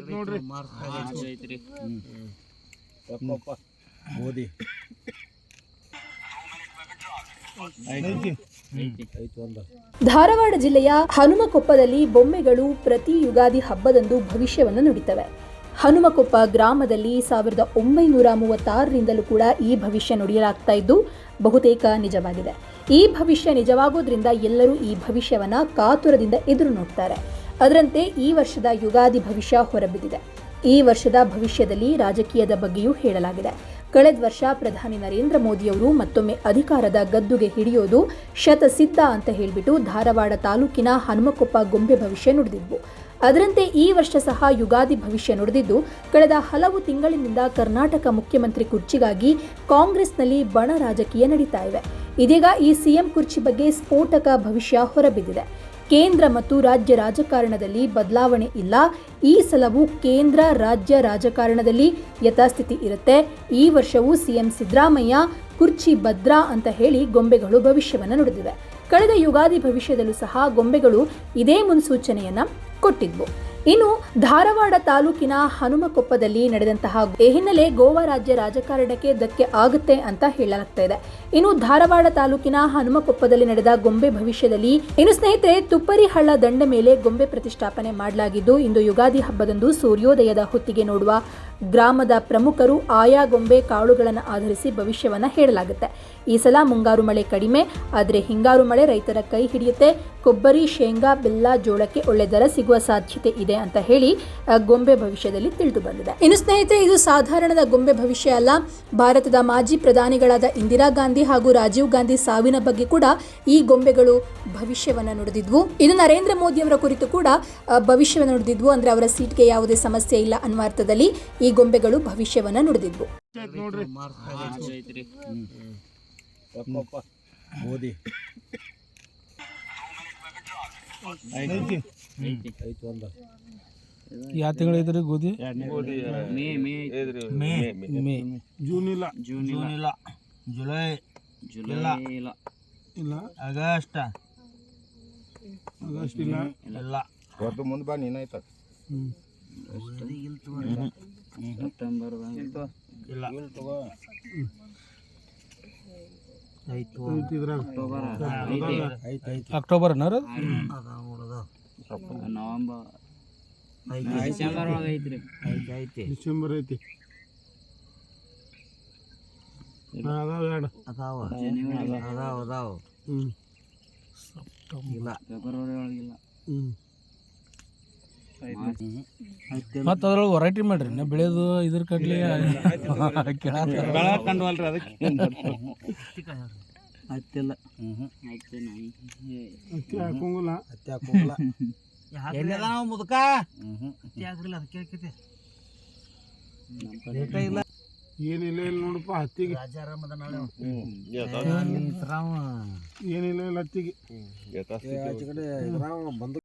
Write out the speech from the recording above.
ನೋಡ್ರಿ. ಓದಿ. ಐತಿ ಐತಿ ಒಂದು. ಧಾರವಾಡ ಜಿಲ್ಲೆಯ ಹನುಮಕೊಪ್ಪದಲ್ಲಿ ಬೊಮ್ಮೆಗಳು ಪ್ರತಿ ಯುಗಾದಿ ಹಬ್ಬದಂದು ಭವಿಷ್ಯವನ್ನು ನುಡಿತವೆ. ಹನುಮಕೊಪ್ಪ ಗ್ರಾಮದಲ್ಲಿ ಸಾವಿರದ ಒಂಬೈನೂರ ಮೂವತ್ತಾರರಿಂದಲೂ ಕೂಡ ಈ ಭವಿಷ್ಯ ನುಡಿಯಲಾಗ್ತಾ ಇದ್ದು ಬಹುತೇಕ ನಿಜವಾಗಿದೆ. ಈ ಭವಿಷ್ಯ ನಿಜವಾಗೋದ್ರಿಂದ ಎಲ್ಲರೂ ಈ ಭವಿಷ್ಯವನ್ನ ಕಾತುರದಿಂದ ಎದುರು ನೋಡ್ತಾರೆ. ಅದರಂತೆ ಈ ವರ್ಷದ ಯುಗಾದಿ ಭವಿಷ್ಯ ಹೊರಬಿದ್ದಿದೆ. ಈ ವರ್ಷದ ಭವಿಷ್ಯದಲ್ಲಿ ರಾಜಕೀಯದ ಬಗ್ಗೆಯೂ ಹೇಳಲಾಗಿದೆ. ಕಳೆದ ವರ್ಷ ಪ್ರಧಾನಿ ನರೇಂದ್ರ ಮೋದಿಯವರು ಮತ್ತೊಮ್ಮೆ ಅಧಿಕಾರದ ಗದ್ದುಗೆ ಹಿಡಿಯೋದು ಶತಸಿದ್ಧ ಅಂತ ಹೇಳಿಬಿಟ್ಟು ಧಾರವಾಡ ತಾಲೂಕಿನ ಹನುಮಕೊಪ್ಪ ಗೊಂಬೆ ಭವಿಷ್ಯ ನುಡಿದಿದ್ವು. ಅದರಂತೆ ಈ ವರ್ಷ ಸಹ ಯುಗಾದಿ ಭವಿಷ್ಯ ನುಡಿದಿದ್ದು, ಕಳೆದ ಹಲವು ತಿಂಗಳಿನಿಂದ ಕರ್ನಾಟಕ ಮುಖ್ಯಮಂತ್ರಿ ಕುರ್ಚಿಗಾಗಿ ಕಾಂಗ್ರೆಸ್ನಲ್ಲಿ ಬಣ ರಾಜಕೀಯ ನಡೀತಾ ಇವೆ. ಇದೀಗ ಈ ಸಿಎಂ ಕುರ್ಚಿ ಬಗ್ಗೆ ಸ್ಫೋಟಕ ಭವಿಷ್ಯ ಹೊರಬಿದ್ದಿದೆ. ಕೇಂದ್ರ ಮತ್ತು ರಾಜ್ಯ ರಾಜಕಾರಣದಲ್ಲಿ ಬದಲಾವಣೆ ಇಲ್ಲ. ಈ ಸಲವೂ ಕೇಂದ್ರ, ರಾಜ್ಯ ರಾಜಕಾರಣದಲ್ಲಿ ಯಥಾಸ್ಥಿತಿ ಇರುತ್ತೆ. ಈ ವರ್ಷವೂ ಸಿಎಂ ಸಿದ್ದರಾಮಯ್ಯ ಕುರ್ಚಿ ಭದ್ರಾ ಅಂತ ಹೇಳಿ ಗೊಂಬೆಗಳು ಭವಿಷ್ಯವನ್ನು ನುಡಿದಿವೆ. ಕಳೆದ ಯುಗಾದಿ ಭವಿಷ್ಯದಲ್ಲೂ ಸಹ ಗೊಂಬೆಗಳು ಇದೇ ಮುನ್ಸೂಚನೆಯನ್ನು ಕೊಟ್ಟಿದ್ವು. ಇನ್ನು ಧಾರವಾಡ ತಾಲೂಕಿನ ಹನುಮಕೊಪ್ಪದಲ್ಲಿ ನಡೆದಂತಹ ಈ ಹಿನ್ನೆಲೆ ಗೋವಾ ರಾಜ್ಯ ರಾಜಕಾರಣಕ್ಕೆ ಧಕ್ಕೆ ಆಗುತ್ತೆ ಅಂತ ಹೇಳಲಾಗ್ತಾ ಇದೆ ಇನ್ನು ಧಾರವಾಡ ತಾಲೂಕಿನ ಹನುಮಕೊಪ್ಪದಲ್ಲಿ ನಡೆದ ಗೊಂಬೆ ಭವಿಷ್ಯದಲ್ಲಿ ಇನ್ನು ಸ್ನೇಹಿತರೆ ತುಪ್ಪರಿ ಹಳ್ಳ ದಂಡ ಮೇಲೆ ಗೊಂಬೆ ಪ್ರತಿಷ್ಠಾಪನೆ ಮಾಡಲಾಗಿದ್ದು, ಇಂದು ಯುಗಾದಿ ಹಬ್ಬದಂದು ಸೂರ್ಯೋದಯದ ಹೊತ್ತಿಗೆ ನೋಡುವ ಗ್ರಾಮದ ಪ್ರಮುಖರು ಆಯಾ ಗೊಂಬೆ ಕಾಳುಗಳನ್ನು ಆಧರಿಸಿ ಭವಿಷ್ಯವನ್ನು ಹೇಳಲಾಗುತ್ತೆ. ಈ ಸಲ ಮುಂಗಾರು ಮಳೆ ಕಡಿಮೆ, ಆದರೆ ಹಿಂಗಾರು ಮಳೆ ರೈತರ ಕೈ ಹಿಡಿಯುತ್ತೆ. ಕೊಬ್ಬರಿ, ಶೇಂಗಾ, ಬೆಲ್ಲ, ಜೋಳಕ್ಕೆ ಒಳ್ಳೆ ದರ ಸಿಗುವ ಸಾಧ್ಯತೆ ಇದೆ ಅಂತ ಹೇಳಿ ಗೊಂಬೆ ಭವಿಷ್ಯದಲ್ಲಿ ತಿಳಿದು ಬಂದಿದೆ. ಇನ್ನು ಸ್ನೇಹಿತರೆ, ಇದು ಸಾಧಾರಣದ ಗೊಂಬೆ ಭವಿಷ್ಯ ಅಲ್ಲ. ಭಾರತದ ಮಾಜಿ ಪ್ರಧಾನಿಗಳಾದ ಇಂದಿರಾ ಗಾಂಧಿ ಹಾಗೂ ರಾಜೀವ್ ಗಾಂಧಿ ಸಾವಿನ ಬಗ್ಗೆ ಕೂಡ ಈ ಗೊಂಬೆಗಳು ಭವಿಷ್ಯವನ್ನ ನುಡಿದಿದ್ವು. ಇದು ನರೇಂದ್ರ ಮೋದಿ ಅವರ ಕುರಿತು ಕೂಡ ಭವಿಷ್ಯವನ್ನು ನುಡಿದಿದ್ವು. ಅಂದ್ರೆ ಅವರ ಸೀಟ್ಗೆ ಯಾವುದೇ ಸಮಸ್ಯೆ ಇಲ್ಲ ಅನ್ನುವ ಅರ್ಥದಲ್ಲಿ ಈ ಗೊಂಬೆಗಳು ಭವಿಷ್ಯವನ್ನ ನುಡಿದಿದ್ವು. ಯಾವ ತಿಂಗಳು ಐತ್ರಿ ಗೋಧಿ? ಮೇ. ಜೂನ್ ಇಲ್ಲ ಜೂನ್ ಇಲ್ಲ ಇಲ್ಲ ಜುಲೈ ಜುಲೈ ಇಲ್ಲ. ಇಲ್ಲ. ಆಗಸ್ಟ್. ಆಗಸ್ಟ್ ಇಲ್ಲ. ಇಲ್ಲ. ಮುಂದೆ ಬಾ ನೀನಾಯ್ತ ಹ್ಮ್. ಸೆಪ್ಟೆಂಬರ್ ಇಲ್ಲ. October November. ಡಿಸೆಂಬರ್ ಒಳಗೆ ಐತ್ರಿ. ಐತಿ ಐತೆ ಡಿಸೆಂಬರ್ ಐತಿ. ಅದಾವ. ಎರಡು ಅದಾವ ಅದಾವ. ಅದಾವ ಇಲ್ಲ. ಫೆಬ್ರವರಿ ಒಳಗಿಲ್ಲ ಹ್ಮ್. ಮಾರ್ಚ್ ಮತ್ತೆ ಅದ್ರೊಳಗೆ ವರೈಟಿ ಮಾಡ್ರಿ ನಾ ಬೆಳೆದು ಇದ್ರ ಕಡ್ಲಿ ಕಂಡ್ವಲ್ರಿ ಅದಕ್ಕೆ. ಹತ್ತಿಲ್ಲ. ಅಕ್ಕಿ ಹಾಕಂಗಿಲ್ಲ. ಹತ್ತಿ ಎಲ್ಲಿದ ನಾವು ಮುದುಕ. ಇಲ್ಲ. ಏನಿಲ್ಲ ಇಲ್ಲ ನೋಡಪ್ಪ ಹತ್ತಿಗೆ. ಏನಿಲ್ಲ ಇಲ್ಲ ಹತ್ತಿಗೆ. ಬಂದು